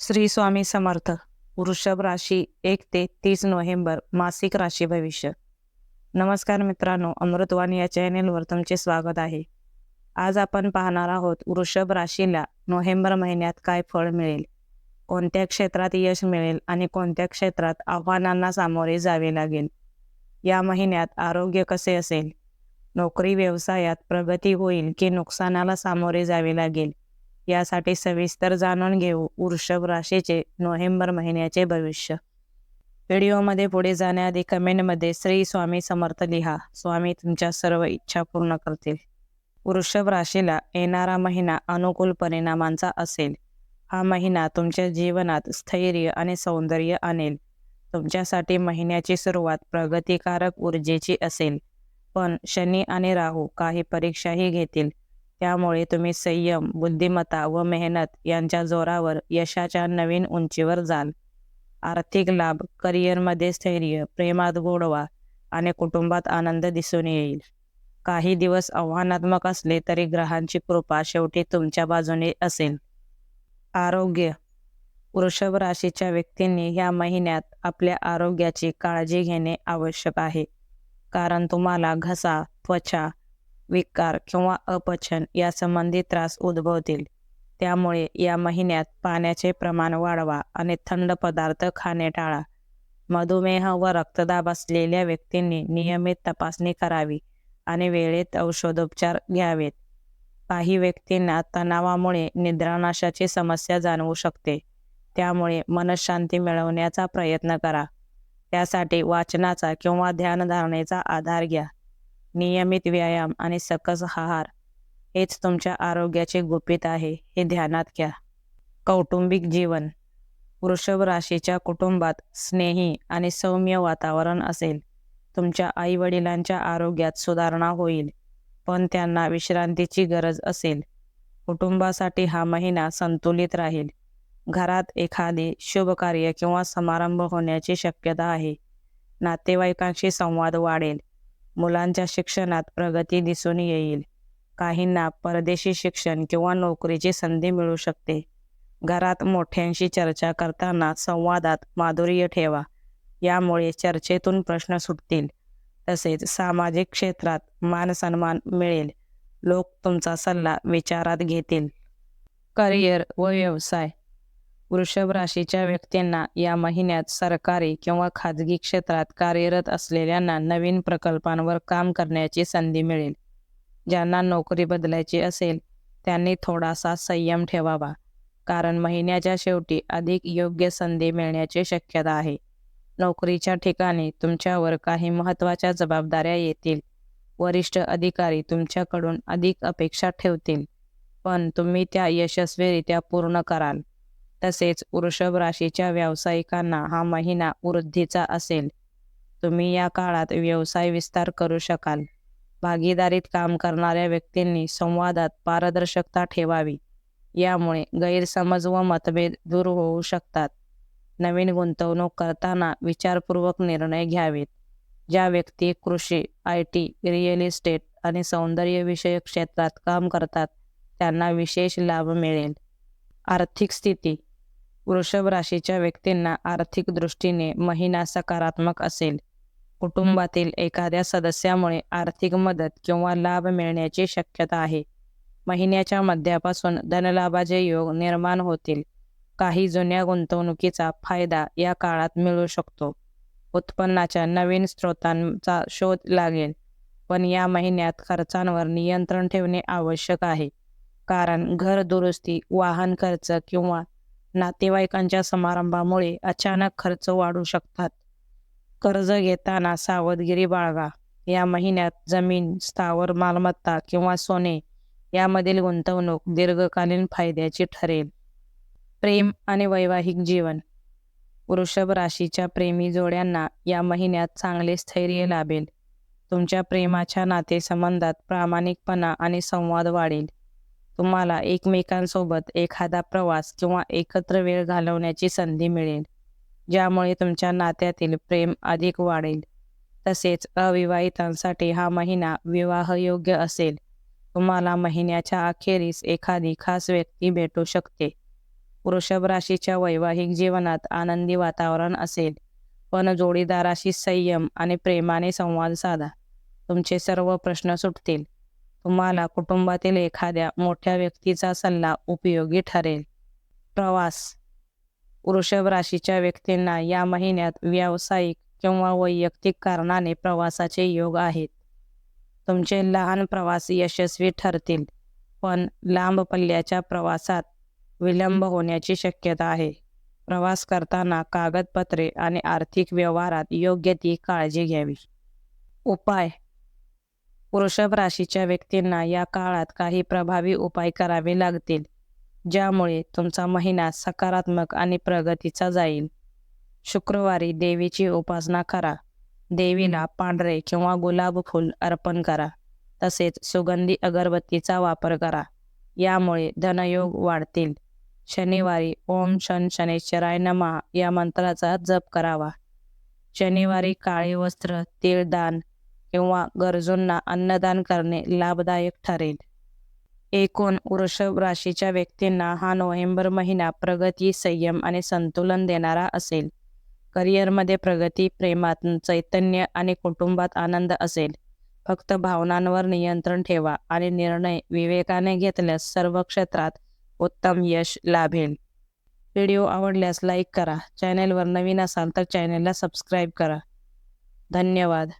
श्री स्वामी समर्थ. वृषभ राशी एक ते तीस नोव्हेंबर मासिक राशी भविष्य. नमस्कार मित्रांनो अमृतवाणी या चॅनेलवर तुमचे स्वागत आहे. आज आपण पाहणार आहोत वृषभ राशीला नोव्हेंबर महिन्यात काय फळ मिळेल? कोणत्या क्षेत्रात यश मिळेल आणि कोणत्या क्षेत्रात आव्हानांना सामोरे जावे लागेल? या महिन्यात आरोग्य कसे असेल? नोकरी व्यवसायात प्रगती होईल की नुकसानाला सामोरे जावे लागेल? यासाठी सविस्तर जाणून घेऊ वृषभ राशीचे नोव्हेंबर महिन्याचे भविष्य. व्हिडिओमध्ये पुढे जाण्याआधी कमेंटमध्ये श्री स्वामी समर्थ लिहा. स्वामी तुमच्या सर्व इच्छा पूर्ण करतील. वृषभ राशीला येणारा महिना अनुकूल परिणामांचा असेल. हा महिना तुमच्या जीवनात स्थैर्य आणि सौंदर्य आणेल. तुमच्यासाठी महिन्याची सुरुवात प्रगतिकारक ऊर्जेची असेल. पण शनी आणि राहू काही परीक्षाही घेतील. त्यामुळे तुम्ही संयम बुद्धिमत्ता व मेहनत यांच्या जोरावर यशाच्या नवीन उंचीवर जाल. आर्थिक लाभ करिअरमध्ये स्थैर्य प्रेमात गोडवा आणि कुटुंबात आनंद दिसून येईल. काही दिवस आव्हानात्मक असले तरी ग्रहांची कृपा शेवटी तुमच्या बाजूने असेल. आरोग्य. वृषभ राशीच्या व्यक्तींनी ह्या महिन्यात आपल्या आरोग्याची काळजी घेणे आवश्यक आहे. कारण तुम्हाला घसा त्वचा विकार किंवा अपचन या संबंधी त्रास उद्भवतील. त्यामुळे या महिन्यात पाण्याचे प्रमाण वाढवा आणि थंड पदार्थ खाणे टाळा. मधुमेह व रक्तदाब असलेल्या व्यक्तींनी नियमित तपासणी करावी आणि वेळेत औषधोपचार घ्यावेत. काही व्यक्तींना तणावामुळे निद्रानाशाची समस्या जाणवू शकते. त्यामुळे मनशांती मिळवण्याचा प्रयत्न करा. त्यासाठी वाचनाचा किंवा ध्यानधारणेचा आधार घ्या. नियमित व्यायाम आणि सकस आहार हेच तुमच्या आरोग्याचे गुपित आहे हे ध्यानात घ्या. कौटुंबिक जीवन. वृषभ राशीच्या कुटुंबात स्नेही आणि सौम्य वातावरण असेल. तुमच्या आईवडिलांच्या आरोग्यात सुधारणा होईल पण त्यांना विश्रांतीची गरज असेल. कुटुंबासाठी हा महिना संतुलित राहील. घरात एखादे शुभ कार्य किंवा समारंभ होण्याची शक्यता आहे. नातेवाईकांशी संवाद वाढेल. मुलांच्या शिक्षणात प्रगती दिसून येईल. काहींना परदेशी शिक्षण किंवा नोकरीची संधी मिळू शकते. घरात मोठ्यांशी चर्चा करताना संवादात माधुर्य ठेवा. यामुळे चर्चेतून प्रश्न सुटतील. तसेच सामाजिक क्षेत्रात मानसन्मान मिळेल. लोक तुमचा सल्ला विचारात घेतील. करिअर व व्यवसाय. वृषभ राशीच्या व्यक्तींना या महिन्यात सरकारी किंवा खाजगी क्षेत्रात कार्यरत असलेल्यांना नवीन प्रकल्पांवर काम करण्याची संधी मिळेल. ज्यांना नोकरी बदलायची असेल त्यांनी थोडासा संयम ठेवावा कारण महिन्याच्या शेवटी अधिक योग्य संधी मिळण्याची शक्यता आहे. नोकरीच्या ठिकाणी तुमच्यावर काही महत्त्वाच्या जबाबदाऱ्या येतील. वरिष्ठ अधिकारी तुमच्याकडून अधिक अपेक्षा ठेवतील पण तुम्ही त्या यशस्वीरित्या पूर्ण कराल. तसेच वृषभ राशीच्या व्यावसायिकांना हा महिना वृद्धीचा असेल. तुम्ही या काळात व्यवसाय विस्तार करू शकाल. भागीदारीत काम करणाऱ्या व्यक्तींनी संवादात पारदर्शकता ठेवावी. यामुळे गैरसमज व मतभेद दूर होऊ शकतात. नवीन गुंतवणूक करताना विचारपूर्वक निर्णय घ्यावेत. ज्या व्यक्ती कृषी आय टी रिअल इस्टेट आणि सौंदर्यविषयक क्षेत्रात काम करतात त्यांना विशेष लाभ मिळेल. आर्थिक स्थिती वृषभ राशीच्या व्यक्तींना आर्थिक दृष्टीने महिना सकारात्मक असेल. कुटुंबातील एखाद्या सदस्यामुळे आर्थिक मदत किंवा लाभ मिळण्याची शक्यता आहे. महिन्याच्या मध्यापासून धनलाभाचे योग निर्माण होतील. काही जुन्या गुंतवणुकीचा फायदा या काळात मिळू शकतो. उत्पन्नाच्या नवीन स्रोतांचा शोध लागेल. पण या महिन्यात खर्चांवर नियंत्रण ठेवणे आवश्यक आहे. कारण घर दुरुस्ती वाहन खर्च किंवा नातेवाईकांच्या समारंभामुळे अचानक खर्च वाढू शकतात. कर्ज घेताना सावधगिरी बाळगा. या महिन्यात जमीन स्थावर मालमत्ता किंवा सोने यामधील गुंतवणूक दीर्घकालीन फायद्याची ठरेल. प्रेम आणि वैवाहिक जीवन. वृषभ राशीच्या प्रेमी जोड्यांना या महिन्यात चांगले स्थैर्य लाभेल. तुमच्या प्रेमाच्या नातेसंबंधात प्रामाणिकपणा आणि संवाद वाढेल. तुम्हाला एकमेकांसोबत एखादा प्रवास किंवा एकत्र वेळ घालवण्याची संधी मिळेल ज्यामुळे तुमच्या नात्यातील प्रेम अधिक वाढेल. तसेच अविवाहितांसाठी हा महिना विवाहयोग्य असेल. तुम्हाला महिन्याच्या अखेरीस एखादी खास व्यक्ती भेटू शकते. वृषभ राशीच्या वैवाहिक जीवनात आनंदी वातावरण असेल. पण जोडीदाराशी संयम आणि प्रेमाने संवाद साधा. तुमचे सर्व प्रश्न सुटतील. तुम्हाला कुटुंबातील एखाद्या मोठ्या व्यक्तीचा सल्ला उपयोगी ठरेल. प्रवास. वृषभ राशीच्या व्यक्तींना या महिन्यात व्यावसायिक किंवा वैयक्तिक कारणाने प्रवासाचे योग आहेत. तुमचे लहान प्रवास यशस्वी ठरतील पण लांब पल्ल्याच्या प्रवासात विलंब होण्याची शक्यता आहे. प्रवास करताना कागदपत्रे आणि आर्थिक व्यवहारात योग्य ती काळजी घ्यावी. उपाय. वृषभ राशीच्या व्यक्तींना या काळात काही प्रभावी उपाय करावे लागतील ज्यामुळे तुमचा महिना सकारात्मक आणि प्रगतीचा जाईल. शुक्रवारी देवीची उपासना करा. देवीला पांढरे किंवा गुलाब फूल अर्पण करा. तसेच सुगंधी अगरबत्तीचा वापर करा. यामुळे धनयोग वाढतील. शनिवारी ओम शन शनेश्वराय नमा या मंत्राचा जप करावा. शनिवारी काळे वस्त्र तिळदान किंवा गरजूंना अन्नदान करणे लाभदायक ठरेल. एकूण वृषभ राशीच्या व्यक्तींना हा नोव्हेंबर महिना प्रगती संयम आणि संतुलन देणारा असेल. करिअरमध्ये प्रगती प्रेमात चैतन्य आणि कुटुंबात आनंद असेल. फक्त भावनांवर नियंत्रण ठेवा आणि निर्णय विवेकाने घेतल्यास सर्व क्षेत्रात उत्तम यश लाभेल. व्हिडिओ आवडल्यास लाईक करा. चॅनेलवर नवीन असाल तर चॅनेलला सबस्क्राईब करा. धन्यवाद.